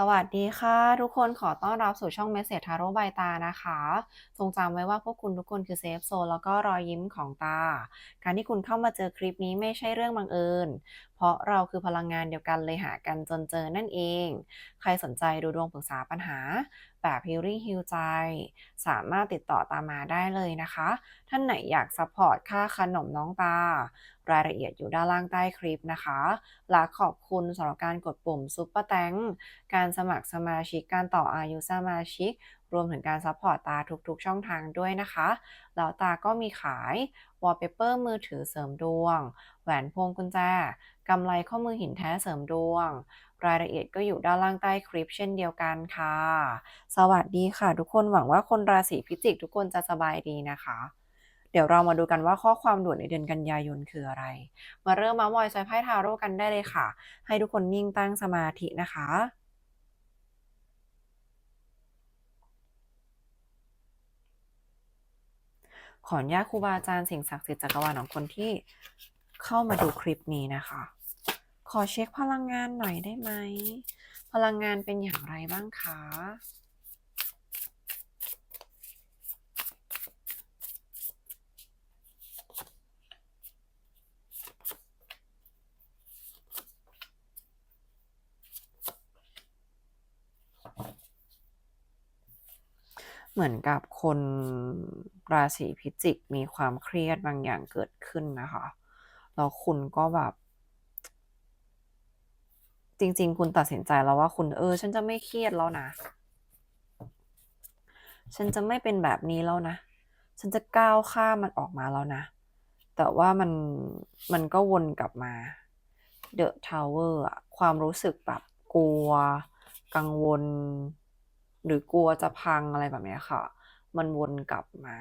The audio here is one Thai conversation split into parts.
สวัสดีค่ะ ทุกคนขอต้อนรับสู่ช่อง Message Tarot by ตานะคะทรงจำไว้ว่าพวกคุณทุกคนคือเซฟโซนแล้วก็รอยยิ้มของตา การที่คุณเข้ามาเจอคลิปนี้ไม่ใช่เรื่องบังเอิญ เพราะเราคือพลังงานเดียวกันเลยหากันจนเจอนั่นเอง ใครสนใจดูดวงปรึกษาปัญหา แบบฮิลลิ่งฮิลใจ สามารถติดต่อตามมาได้เลยนะคะ ท่านไหนอยากซัพพอร์ตค่าขนมน้องตา รายละเอียดอยู่ด้านล่างใต้คลิปนะคะและขอบคุณสำหรับการกดปุ่มซุปเปอร์แตงการสมัครสมาชิกการต่ออายุสมาชิก รวมถึงการซัพพอร์ตตาทุกๆ ช่องทางด้วยนะคะ แล้วตาก็มีขายวอลเปเปอร์มือถือเสริมดวง แหวนพวงกุญแจกำไรข้อมือหินแท้เสริมดวง รายละเอียดก็อยู่ด้านล่างใต้คลิปเช่นเดียวกันค่ะ สวัสดีค่ะทุกคนหวังว่าคนราศีพิจิกทุกคนจะสบายดีนะคะเดี๋ยวเรามาดูกันว่าข้อความด่วนในเดือนกันยายนคืออะไร มาเริ่มมามอยซอยไพ่ทาโร่กันได้เลยค่ะ ให้ทุกคนนิ่งตั้งสมาธินะคะ ขออนุญาตครูบาอาจารย์สิ่งศักดิ์สิทธิ์จักรวาลของคนที่เข้ามาดูคลิปนี้นะคะ ขอเช็คพลังงานหน่อยได้ไหม พลังงานเป็นอย่างไรบ้างคะ เหมือนกับคนราศีพิจิกมีความเครียดบางอย่างเกิดขึ้นนะคะ แล้วคุณก็แบบ จริง ๆ คุณตัดสินใจแล้วว่าคุณเออ ฉันจะไม่เครียดแล้วนะ ฉันจะไม่เป็นแบบนี้แล้วนะ ฉันจะก้าวข้ามมันออกมาแล้วนะ แต่ว่ามันมันก็วนกลับมาเดอะทาวเวอร์อะความรู้สึกแบบกลัว กังวล หรือกลัวจะพังอะไรแบบนี้ค่ะ มันวนกลับมา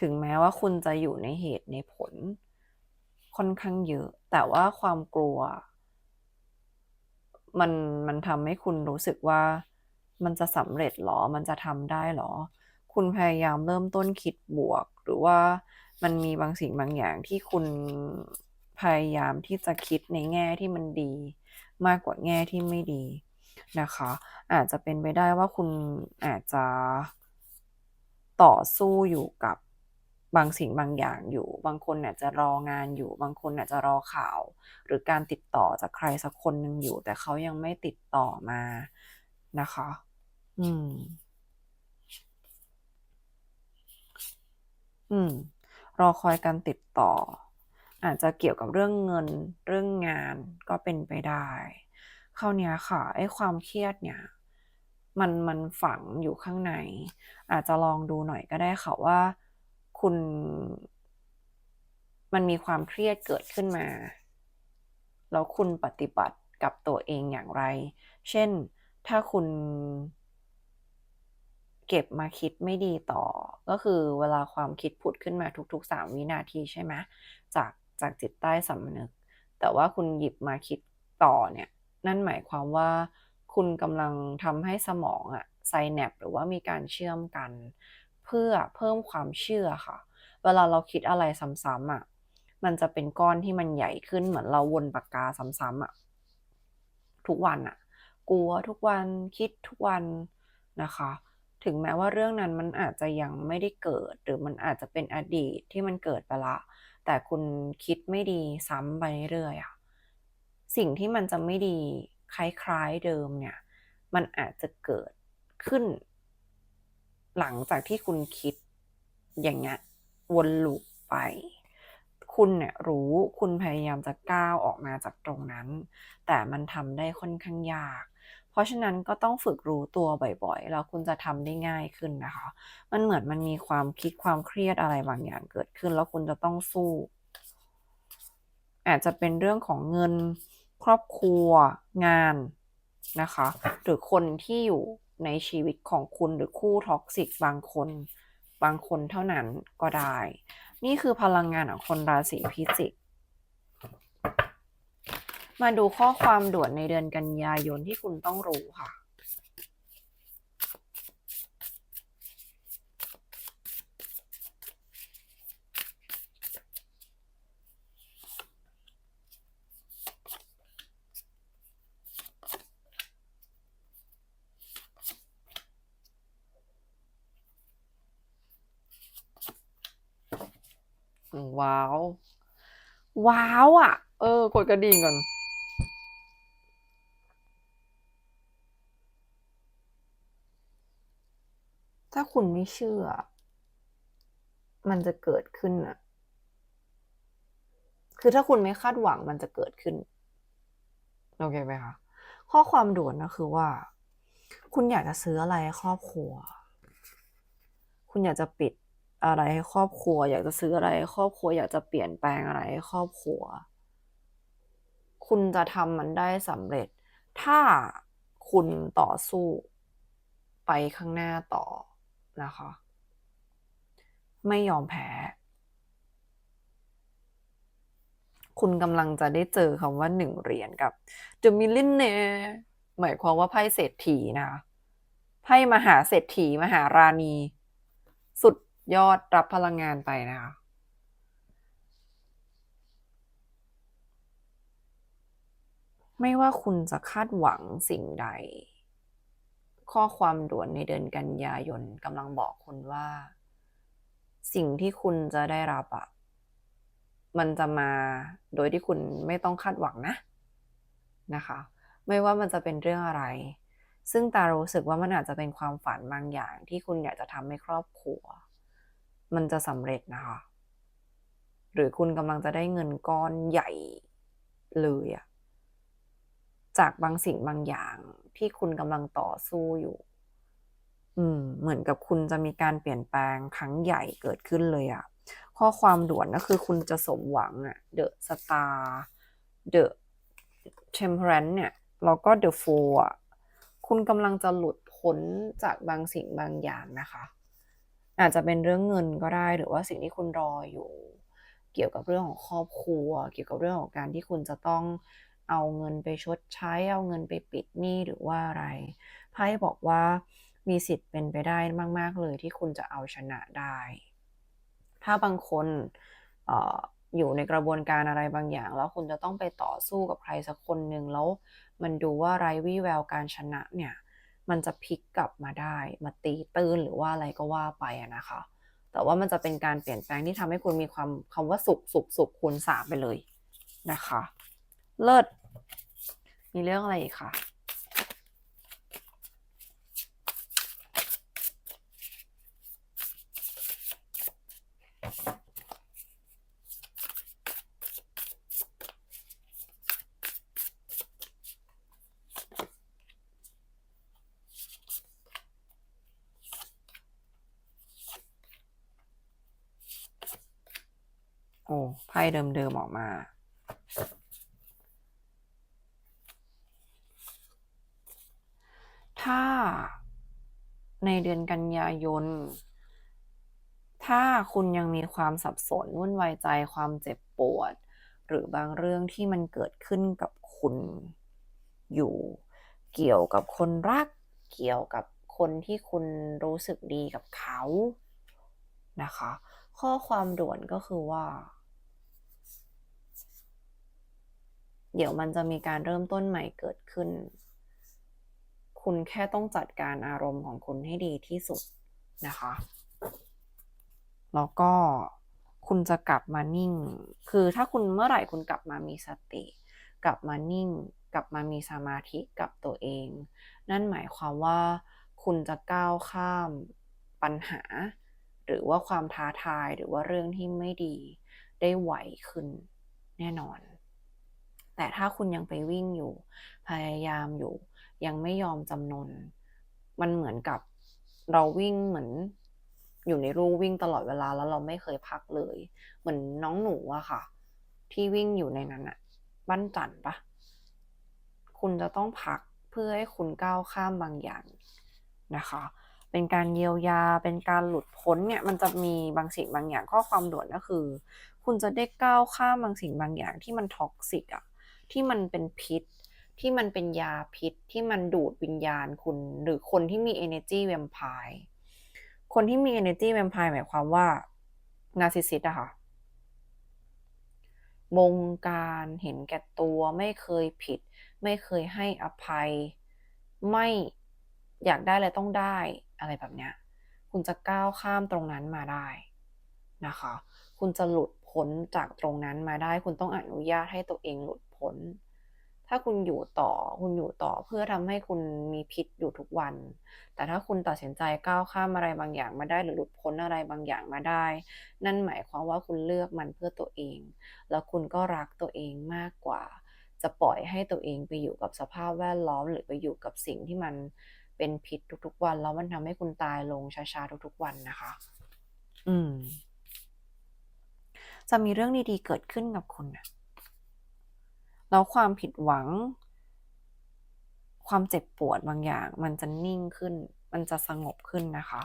ถึงแม้ว่าคุณจะอยู่ในเหตุในผล ค่อนข้างเยอะ แต่ว่าความกลัว มันมันทำให้คุณรู้สึกว่ามันจะสำเร็จหรอ มันจะทำได้หรอ คุณพยายามเริ่มต้นคิดบวก หรือว่ามันมีบางสิ่งบางอย่างที่คุณพยายามที่จะคิดในแง่ที่มันดี มากกว่าแง่ที่ไม่ดี นะคะ อาจจะเป็นไปได้ว่าคุณอาจจะต่อสู้อยู่กับบางสิ่งบางอย่างอยู่ บางคนอาจจะรองานอยู่ บางคนอาจจะรอข่าว หรือการติดต่อจากใครสักคนหนึ่งอยู่ แต่เขายังไม่ติดต่อมานะคะ อืม อืม รอคอยการติดต่อ อาจจะเกี่ยวกับเรื่องเงินเรื่องงานก็เป็นไปได้ คราวเนี้ยค่ะไอ้ความเครียดเนี่ยมันมันฝังอยู่ข้างใน อาจจะลองดูหน่อยก็ได้ค่ะว่าคุณ มันมีความเครียดเกิดขึ้นมา แล้วคุณปฏิบัติกับตัวเองอย่างไร เช่นถ้าคุณเก็บมาคิดไม่ดีต่อ ก็คือเวลาความคิดผุดขึ้นมาทุกๆ3วินาทีใช่ไหมจากจากจิตใต้สำนึก แต่ว่าคุณหยิบมาคิดต่อเนี่ย นั่นหมายความว่า คุณกำลังทำให้สมองอะไซแนปหรือว่ามีการเชื่อมกัน เพื่อเพิ่มความเชื่อค่ะ เวลาเราคิดอะไรซ้ำๆอะมันจะเป็นก้อนที่มันใหญ่ขึ้นเหมือนเราวนปากกาซ้ำๆอะทุกวันอะกลัวทุกวันคิดทุกวันนะคะ ถึงแม้ว่าเรื่องนั้นมันอาจจะยังไม่ได้เกิด หรือมันอาจจะเป็นอดีตที่มันเกิดไปละ แต่คุณคิดไม่ดีซ้ำไปเรื่อยๆอะ สิ่งที่มันจะไม่ดีคล้ายๆเดิมเนี่ย มันอาจจะเกิดขึ้น หลังจากที่คุณคิดอย่างเงี้ยวนลูปไป คุณเนี่ยรู้คุณพยายามจะก้าวออกมาจากตรงนั้น แต่มันทำได้ค่อนข้างยาก เพราะฉะนั้นก็ต้องฝึกรู้ตัวบ่อยๆ แล้วคุณจะทำได้ง่ายขึ้นนะคะ มันเหมือนมันมีความคิดความเครียดอะไรบางอย่างเกิดขึ้น แล้วคุณจะต้องสู้ อาจจะเป็นเรื่องของเงิน ครอบครัวงานนะคะ หรือคนที่อยู่ในชีวิตของคุณหรือคู่ท็อกซิกบางคนบางคนเท่านั้นก็ได้ นี่คือพลังงานของคนราศีพิจิก มาดูข้อความด่วนในเดือนกันยายนที่คุณต้องรู้ค่ะ ว้าว ว้าวอะเออ กดกระดิ่งก่อนถ้าคุณไม่เชื่อ มันจะเกิดขึ้นอะคือถ้าคุณไม่คาดหวังมันจะเกิดขึ้น โอเคไหมคะ ข้อความด่วนก็คือว่า คุณอยากจะซื้ออะไรครอบครัว คุณอยากจะปิด อะไรให้ครอบครัว อยากจะซื้ออะไรให้ครอบครัว อยากจะเปลี่ยนแปลงอะไรให้ครอบครัว คุณจะทำมันได้สำเร็จ ถ้าคุณต่อสู้ไปข้างหน้าต่อนะคะ ไม่ยอมแพ้ คุณกำลังจะได้เจอคำว่าหนึ่งเหรียญกับ The Millionaire หมายความว่าไพ่เศรษฐีนะคะไพ่มหาเศรษฐีมหาราณี สุด ยอดรับพลังงานไปนะคะ ไม่ว่าคุณจะคาดหวังสิ่งใด ข้อความด่วนในเดือนกันยายนกำลังบอกคุณว่า สิ่งที่คุณจะได้รับอะมันจะมาโดยที่คุณไม่ต้องคาดหวังนะนะคะ ไม่ว่ามันจะเป็นเรื่องอะไร ซึ่งตารู้สึกว่ามันอาจจะเป็นความฝันบางอย่างที่คุณอยากจะทำให้ครอบครัว มันจะสำเร็จนะคะ หรือคุณกำลังจะได้เงินก้อนใหญ่เลยอะจากบางสิ่งบางอย่างที่คุณกำลังต่อสู้อยู่ อืม เหมือนกับคุณจะมีการเปลี่ยนแปลงครั้งใหญ่เกิดขึ้นเลยอะข้อความด่วนก็คือคุณจะสมหวังอะ The Star The Temperance เนี่ยแล้วก็ The Fool อะคุณกำลังจะหลุดพ้นจากบางสิ่งบางอย่างนะคะ อาจจะเป็นเรื่องเงินก็ได้ หรือว่าสิ่งที่คุณรออยู่ เกี่ยวกับเรื่องของครอบครัว เกี่ยวกับเรื่องของการที่คุณจะต้องเอาเงินไปชดใช้ เอาเงินไปปิดหนี้หรือว่าอะไรไพ่บอกว่ามีสิทธิ์เป็นไปได้มาก ๆ เลยที่คุณจะเอาชนะได้ ถ้าบางคนออยู่ในกระบวนการอะไรบางอย่าง แล้วคุณจะต้องไปต่อสู้กับใครสักคนหนึ่งแล้ว มันดูว่าไรวี่แววการชนะเนี่ย มันจะพลิกกลับมาได้ มาตีตื้นหรือว่าอะไรก็ว่าไปนะคะ แต่ว่ามันจะเป็นการเปลี่ยนแปลงที่ทำให้คุณมีความคำว่าสุขสุขสุขคูณสามไปเลยนะคะ เลิศมีเรื่องอะไรอีกคะ โอ้ไพ่เดิมๆออกมา ถ้าในเดือนกันยายน ถ้าคุณยังมีความสับสนวุ่นวายใจความเจ็บปวด หรือบางเรื่องที่มันเกิดขึ้นกับคุณอยู่ เกี่ยวกับคนรัก เกี่ยวกับคนที่คุณรู้สึกดีกับเขานะคะ ข้อความด่วนก็คือว่า เดี๋ยวมันจะมีการเริ่มต้นใหม่เกิดขึ้น คุณแค่ต้องจัดการอารมณ์ของคุณให้ดีที่สุดนะคะ แล้วก็คุณจะกลับมานิ่ง คือถ้าคุณเมื่อไหร่คุณกลับมามีสติ กลับมานิ่ง กลับมามีสมาธิกับตัวเอง นั่นหมายความว่าคุณจะก้าวข้ามปัญหา หรือว่าความท้าทายหรือว่าเรื่องที่ไม่ดีได้ไหวขึ้นแน่นอน แต่ถ้าคุณยังไปวิ่งอยู่ พยายามอยู่ ยังไม่ยอมจำนน มันเหมือนกับเราวิ่งเหมือน อยู่ในรูวิ่งตลอดเวลาแล้วเราไม่เคยพักเลย เหมือนน้องหนูอะค่ะ ที่วิ่งอยู่ในนั้นอะบ้านจันปะคุณจะต้องพักเพื่อให้คุณก้าวข้ามบางอย่างนะคะ เป็นการเยียวยา เป็นการหลุดพ้นเนี่ย มันจะมีบางสิ่งบางอย่างข้อความด่วนก็คือ คุณจะได้ก้าวข้ามบางสิ่งบางอย่างที่มันท็อกซิกอะ ที่มันเป็นพิษ ที่มันเป็นยาพิษ ที่มันดูดวิญญาณคุณ หรือคนที่มี energy vampire คนที่มี energy vampire หมายความว่า narcissist อะค่ะบงการเห็นแก่ตัวไม่เคยผิด ไม่เคยให้อภัย ไม่อยากได้อะไรต้องได้อะไรแบบเนี้ยคุณจะก้าวข้ามตรงนั้นมาได้นะคะ คุณจะหลุดพ้นจากตรงนั้นมาได้ คุณต้องอนุญาตให้ตัวเองหลุด พ้นถ้าคุณอยู่ต่อ คุณอยู่ต่อเพื่อทำให้คุณมีพิษอยู่ทุกวัน แต่ถ้าคุณตัดสินใจก้าวข้ามอะไรบางอย่างมาได้ หรือหลุดพ้นอะไรบางอย่างมาได้ นั่นหมายความว่าคุณเลือกมันเพื่อตัวเอง แล้วคุณก็รักตัวเองมากกว่า จะปล่อยให้ตัวเองไปอยู่กับสภาพแวดล้อม หรือไปอยู่กับสิ่งที่มันเป็นพิษทุกๆวัน แล้วมันทำให้คุณตายลงช้าๆทุกๆวันนะคะ อืมจะมีเรื่องดีๆเกิดขึ้นกับคุณนะ แล้วความผิดหวัง ความเจ็บปวดบางอย่าง มันจะนิ่งขึ้น มันจะสงบขึ้นนะคะ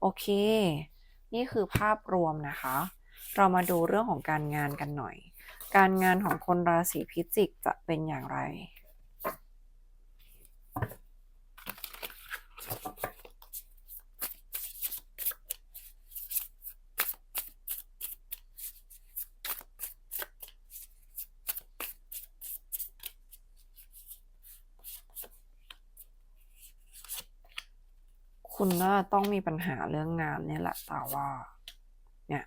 โอเค นี่คือภาพรวมนะคะ เรามาดูเรื่องของการงานกันหน่อย การงานของคนราศีพิจิกจะเป็นอย่างไร คุณน่าต้องมีปัญหาเรื่องงานเนี่ยแหละแต่ว่า เนี่ย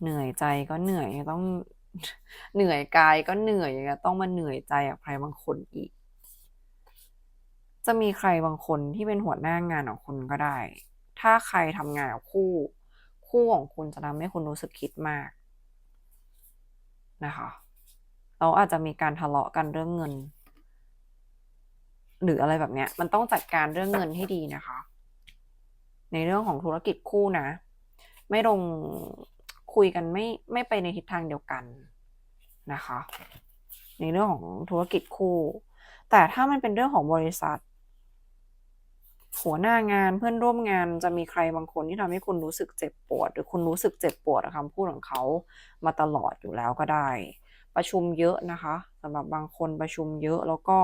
เหนื่อยใจก็เหนื่อยต้องเหนื่อยกายก็เหนื่อยยังต้องมาเหนื่อยใจกับใครบางคนอีก จะมีใครบางคนที่เป็นหัวหน้างานของคุณก็ได้ ถ้าใครทำงานกับคู่ คู่ของคุณจะทำให้คุณรู้สึกคิดมากนะคะเราอาจจะมีการทะเลาะกันเรื่องเงิน หรืออะไรแบบเนี้ย มันต้องจัดการเรื่องเงินให้ดีนะคะ ในเรื่องของธุรกิจคู่นะ ไม่ลงคุยกันไม่ไม่ไปในทิศทางเดียวกันนะคะ ในเรื่องของธุรกิจคู่ แต่ถ้ามันเป็นเรื่องของบริษัทหัวหน้างานเพื่อนร่วมงานจะมีใครบางคนที่ทำให้คุณรู้สึกเจ็บปวด หรือคุณรู้สึกเจ็บปวดกับคำพูดของเขามาตลอดอยู่แล้วก็ได้ ประชุมเยอะนะคะ สำหรับบางคนประชุมเยอะแล้วก็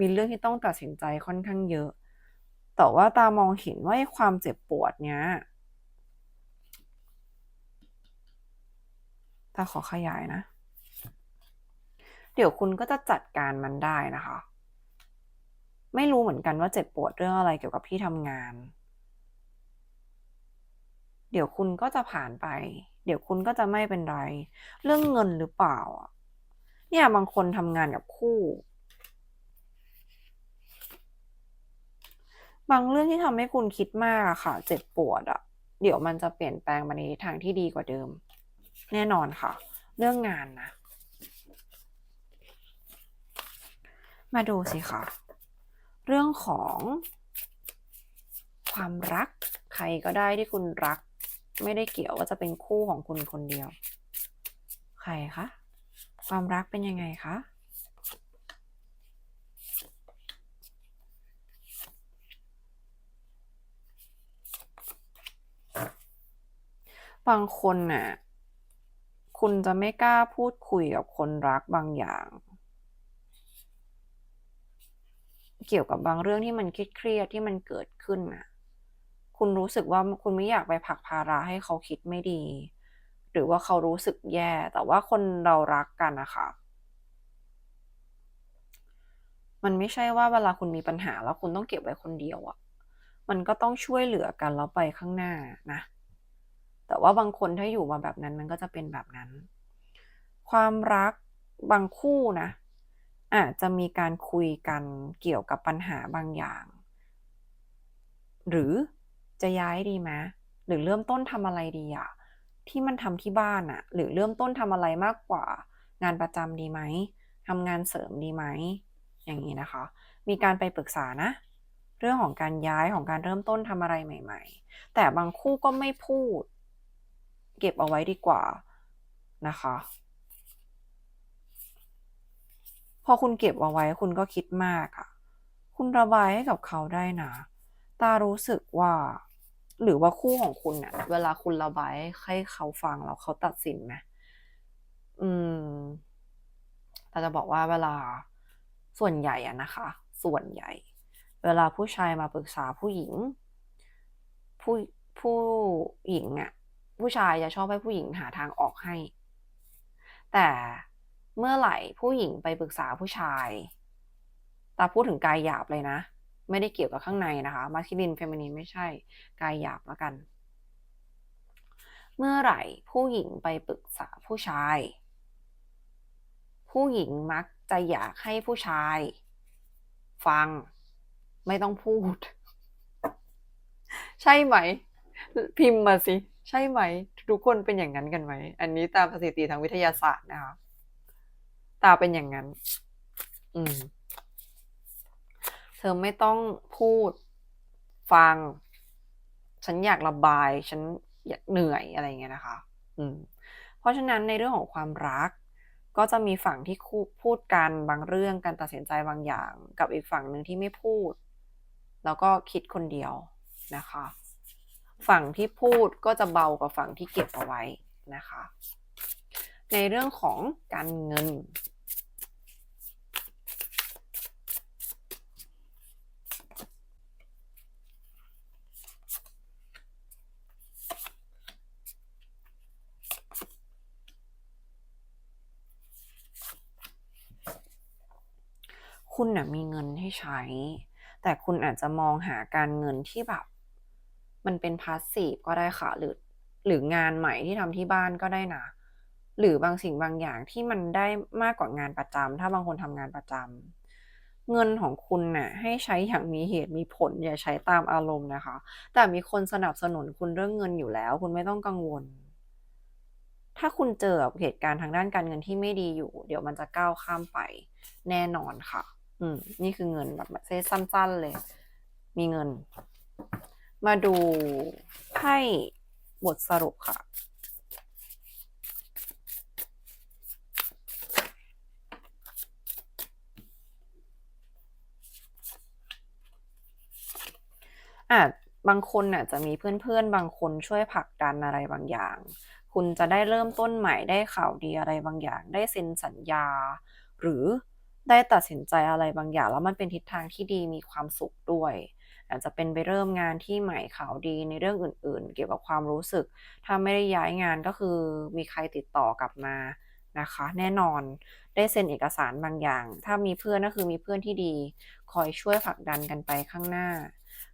มีเรื่องที่ต้องตัดสินใจค่อนข้างเยอะ แต่ว่าตามองเห็นว่าความเจ็บปวดเนี้ยตาขอขยายนะ เดี๋ยวคุณก็จะจัดการมันได้นะคะ ไม่รู้เหมือนกันว่าเจ็บปวดเรื่องอะไรเกี่ยวกับที่ทำงาน เดี๋ยวคุณก็จะผ่านไป เดี๋ยวคุณก็จะไม่เป็นไร เรื่องเงินหรือเปล่า เนี่ยบางคนทำงานกับคู่ บางเรื่องที่ทำให้คุณคิดมากอะค่ะ เจ็บปวดอะเดี๋ยวมันจะเปลี่ยนแปลงไปในทางที่ดีกว่าเดิม แน่นอนค่ะ เรื่องงานนะ มาดูสิค่ะ เรื่องของความรักใครก็ได้ที่คุณรัก ไม่ได้เกี่ยวว่าจะเป็นคู่ของคุณคนเดียว ใครคะ ความรักเป็นยังไงคะ บางคนน่ะ คุณจะไม่กล้าพูดคุยกับคนรักบางอย่าง เกี่ยวกับบางเรื่องที่มันเครียดที่มันเกิดขึ้นน่ะ คุณรู้สึกว่าคุณไม่อยากไปผลักภาระให้เขาคิดไม่ดี หรือว่าเขารู้สึกแย่ แต่ว่าคนเรารักกันนะคะมันไม่ใช่ว่าเวลาคุณมีปัญหาแล้วคุณต้องเก็บไว้คนเดียวอะ่ะ มันก็ต้องช่วยเหลือกันแล้วไปข้างหน้านะ แต่ว่าบางคนถ้าอยู่มาแบบนั้นมันก็จะเป็นแบบนั้น ความรักบางคู่นะอาจจะมีการคุยกันเกี่ยวกับปัญหาบางอย่าง หรือจะย้ายดีไหมหรือเริ่มต้นทำอะไรดีอะ ที่มันทำที่บ้านอะหรือเริ่มต้นทำอะไรมากกว่า งานประจำดีไหมทำงานเสริมดีไหมอย่างนี้นะคะ มีการไปปรึกษานะ เรื่องของการย้ายของการเริ่มต้นทำอะไรใหม่ ๆ แต่บางคู่ก็ไม่พูด เก็บเอาไว้ดีกว่านะคะพอคุณเก็บเอาไว้คุณก็คิดมากอะคุณระบายให้กับเขาได้นะ ตารู้สึกว่า หรือว่าคู่ของคุณเนี่ยเวลาคุณระบายให้เขาฟังแล้วเขาตัดสินไหมอืมตาจะบอกว่าเวลาส่วนใหญ่อะนะคะ ส่วนใหญ่ เวลาผู้ชายมาปรึกษาผู้หญิง ผู้ผู้หญิงอะผู้ชายจะชอบให้ผู้หญิงหาทางออกให้ แต่เมื่อไหร่ผู้หญิงไปปรึกษาผู้ชายตาพูดถึงกายหยาบเลยนะ ไม่ได้เกี่ยวกับข้างในนะคะมาสคิลินเฟมินินไม่ใช่กายหยาบแล้วกัน เมื่อไหร่ผู้หญิงไปปรึกษาผู้ชาย ผู้หญิงมักจะอยากให้ผู้ชาย ฟัง ไม่ต้องพูด ใช่ไหม พิมพ์มาสิ ใช่ไหม ทุกคนเป็นอย่างนั้นกันไหม อันนี้ตามสถิติทางวิทยาศาสตร์นะคะ ตาเป็นอย่างนั้น อืม ธอไม่ต้องพูดฟัง ฉันอยากระบาย ฉันอยากเหนื่อยอะไรเงี้ยนะคะ อืม เพราะฉะนั้นในเรื่องของความรัก ก็จะมีฝั่งที่คู่พูดกันบางเรื่องการตัดสินใจบางอย่าง กับอีกฝั่งหนึ่งที่ไม่พูด แล้วก็คิดคนเดียวนะคะ ฝั่งที่พูดก็จะเบากว่าฝั่งที่เก็บเอาไว้นะคะ ในเรื่องของการเงิน คุณน่ะมีเงินให้ใช้ แต่คุณอาจจะมองหาการเงินที่แบบ มันเป็นพาสซีฟก็ได้ค่ะ หรือ หรืองานใหม่ที่ทำที่บ้านก็ได้นะ หรือบางสิ่งบางอย่างที่มันได้มากกว่างานประจำถ้าบางคนทำงานประจำเงินของคุณน่ะ ให้ใช้อย่างมีเหตุมีผล อย่าใช้ตามอารมณ์นะคะ แต่มีคนสนับสนุนคุณเรื่องเงินอยู่แล้ว คุณไม่ต้องกังวลถ้าคุณเจอกับเหตุการณ์ทางด้านการเงินที่ไม่ดีอยู่ เดี๋ยวมันจะก้าวข้ามไปแน่นอนค่ะ อืมนี่คือเงินแบบเซสั้น ๆ เลย มีเงิน มาดูไพ่บทสรุปค่ะ อาจบางคนน่ะจะมีเพื่อนๆ บางคนช่วยผลักดันอะไรบางอย่าง คุณจะได้เริ่มต้นใหม่ได้ข่าวดีอะไรบางอย่าง ได้เซ็นสัญญา หรือ ได้ตัดสินใจอะไรบางอย่าง แล้วมันเป็นทิศทางที่ดีมีความสุขด้วย อาจจะเป็นไปเริ่มงานที่ใหม่ข่าวดีในเรื่องอื่น ๆ เกี่ยวกับความรู้สึก ถ้าไม่ได้ย้ายงานก็คือมีใครติดต่อกลับมานะคะ แน่นอนได้เซ็นเอกสารบางอย่าง ถ้ามีเพื่อนก็คือมีเพื่อนที่ดี คอยช่วยผลักดันกันไปข้างหน้า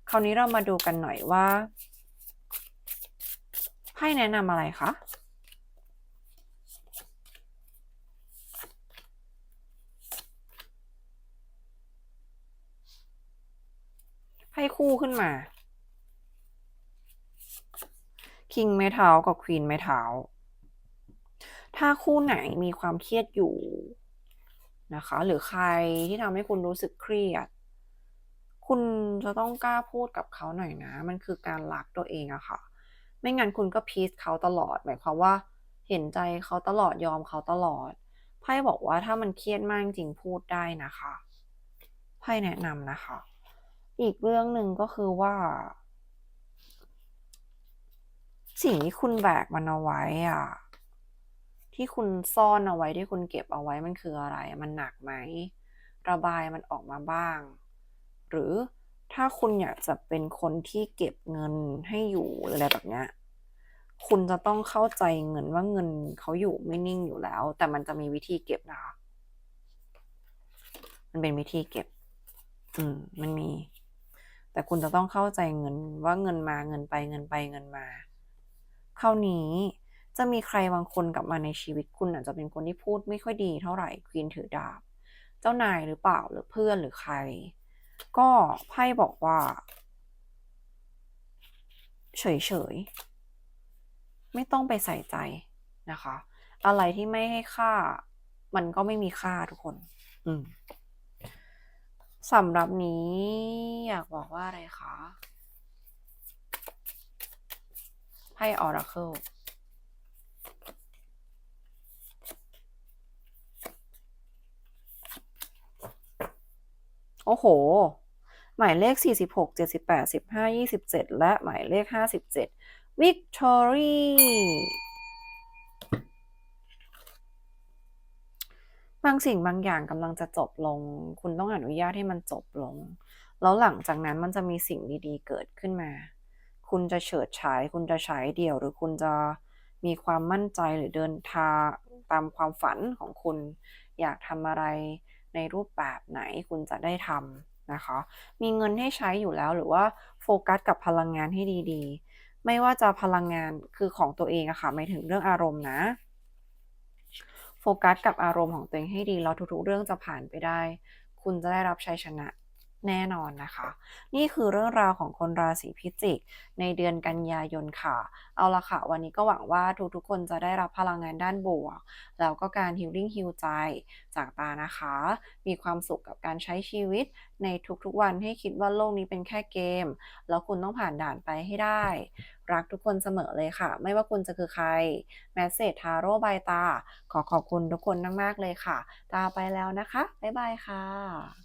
คราวนี้เรามาดูกันหน่อยว่าไพ่แนะนำอะไรคะ ไพ่ คู่ขึ้นมา คิงไม้เท้ากับควีนไม้เท้า ถ้าคู่ไหนมีความเครียดอยู่นะคะ หรือใครที่ทำให้คุณรู้สึกเครียด คุณจะต้องกล้าพูดกับเขาหน่อยนะ มันคือการรักตัวเองอะค่ะ ไม่งั้นคุณก็พีซเขาตลอด หมายความว่าเห็นใจเขาตลอดยอมเขาตลอด ไพ่บอกว่าถ้ามันเครียดมากจริงพูดได้นะคะ ไพ่แนะนำนะคะ อีกเรื่องหนึ่งก็คือว่า สิ่งที่คุณแบกมันเอาไว้อะที่คุณซ่อนเอาไว้ที่คุณเก็บเอาไว้มันคืออะไร มันหนักไหม ระบายมันออกมาบ้าง หรือถ้าคุณอยากจะเป็นคนที่เก็บเงินให้อยู่ออะไรแบบเนี้ยคุณจะต้องเข้าใจเงินว่าเงินเขาอยู่ไม่นิ่งอยู่แล้ว แต่มันจะมีวิธีเก็บนะคะ มันเป็นวิธีเก็บ อืม มันมี แต่คุณจะต้องเข้าใจเงินว่าเงินมาเงินไปเงินไปเงินมาคราวนี้จะมีใครบางคนกลับมาในชีวิตคุณอาจจะเป็นคนที่พูดไม่ค่อยดีเท่าไหร่ควีนถือดาบ เจ้านายหรือเปล่าหรือเพื่อนหรือใคร ก็ไพ่บอกว่า เฉยๆ ไม่ต้องไปใส่ใจนะคะ อะไรที่ไม่ให้ค่า มันก็ไม่มีค่าทุกคน อืม สำหรับนี้อยากบอกว่าอะไรคะไพ่ออราเคิลโอ้โห หมายเลข 46 78 15 27 และหมายเลข 57 Victory บางสิ่งบางอย่างกำลังจะจบลง คุณต้องอนุญาตให้มันจบลง แล้วหลังจากนั้นมันจะมีสิ่งดีๆ เกิดขึ้นมา คุณจะเฉิดฉาย คุณจะฉายเดี่ยว หรือคุณจะมีความมั่นใจหรือเดินทางตามความฝันของคุณ อยากทำอะไรในรูปแบบไหนคุณจะได้ทำนะคะ มีเงินให้ใช้อยู่แล้วหรือว่าโฟกัสกับพลังงานให้ดีๆ ไม่ว่าจะพลังงานคือของตัวเองอะค่ะหมายถึงเรื่องอารมณ์นะ โฟกัสกับอารมณ์ของตัวเองให้ดีแล้วทุกๆ เรื่องจะผ่านไปได้ คุณจะได้รับชัยชนะ แน่นอนนะคะ นี่คือเรื่องราวของคนราศีพิจิก ในเดือนกันยายนค่ะ เอาละค่ะ วันนี้ก็หวังว่าทุกๆคนจะได้รับพลังงานด้านบวก แล้วก็การฮิลลิ่งฮิลใจจากตานะคะ มีความสุขกับการใช้ชีวิตในทุกๆวันให้คิดว่าโลกนี้เป็นแค่เกม แล้วคุณต้องผ่านด่านไปให้ได้ รักทุกคนเสมอเลยค่ะ ไม่ว่าคุณจะคือใครแมสเซจทาโร่บายตา ขอขอบคุณทุกคนมากๆเลยค่ะ ตาไปแล้วนะคะบ๊ายบายค่ะ